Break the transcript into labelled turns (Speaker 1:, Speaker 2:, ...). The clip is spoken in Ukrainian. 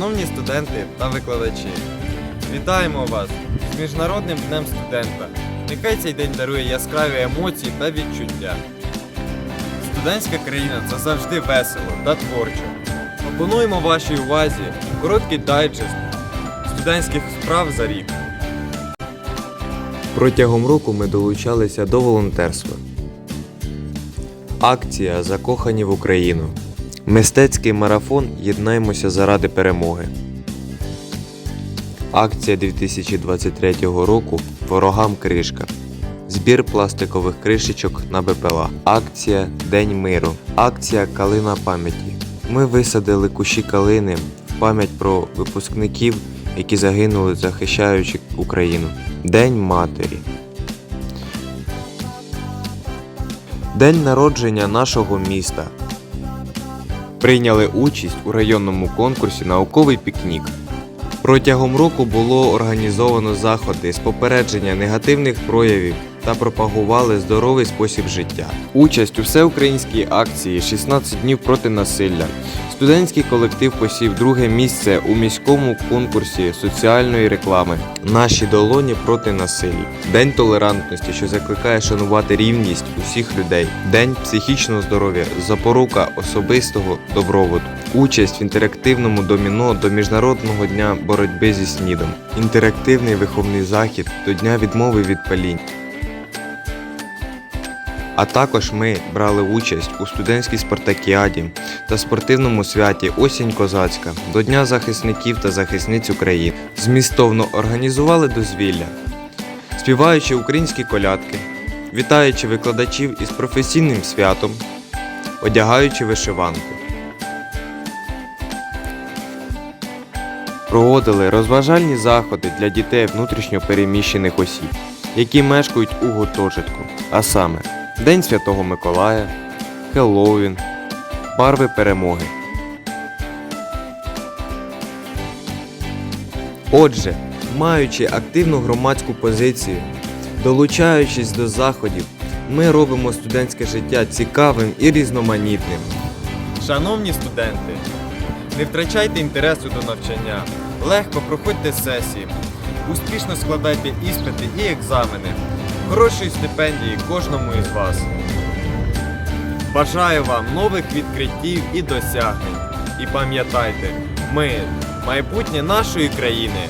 Speaker 1: Шановні студенти та викладачі, вітаємо вас з Міжнародним днем студента. Нехай цей день дарує яскраві емоції та відчуття. Студентська країна це завжди весело та творчо. Пропонуємо вашій увазі короткий дайджест студентських справ за рік. Протягом року ми долучалися до волонтерства. Акція Закохані в Україну. Мистецький марафон Єднаймося заради перемоги. Акція 2023 року Ворогам кришка. Збір пластикових кришечок на БПЛА. Акція День миру. Акція Калина пам'яті. Ми висадили кущі калини в пам'ять про випускників, які загинули, захищаючи Україну. День матері. День народження нашого міста. Прийняли участь у районному конкурсі Науковий пікнік. Протягом року було організовано заходи з попередження негативних проявів та пропагували здоровий спосіб життя. Участь у всеукраїнській акції 16 днів проти насилля. Студентський колектив посів друге місце у міському конкурсі соціальної реклами. Наші долоні проти насилля. День толерантності, що закликає шанувати рівність усіх людей. День психічного здоров'я, запорука особистого добробуту. Участь в інтерактивному доміно до Міжнародного дня боротьби зі СНІДом. Інтерактивний виховний захід до Дня відмови від палінь. А також ми брали участь у студентській спартакіаді та спортивному святі Осінь Козацька до Дня захисників та захисниць України. Змістовно організували дозвілля, співаючи українські колядки, вітаючи викладачів із професійним святом, одягаючи вишиванку. Проводили розважальні заходи для дітей внутрішньо переміщених осіб, які мешкають у гуртожитку, а саме День Святого Миколая, Хеллоуін, Барви перемоги. Отже, маючи активну громадську позицію, долучаючись до заходів, ми робимо студентське життя цікавим і різноманітним. Шановні студенти, не втрачайте інтересу до навчання, легко проходьте сесії, успішно складайте іспити і екзамени, хорошої стипендії кожному із вас. Бажаю вам нових відкриттів і досягнень. І пам'ятайте, ми майбутнє нашої країни.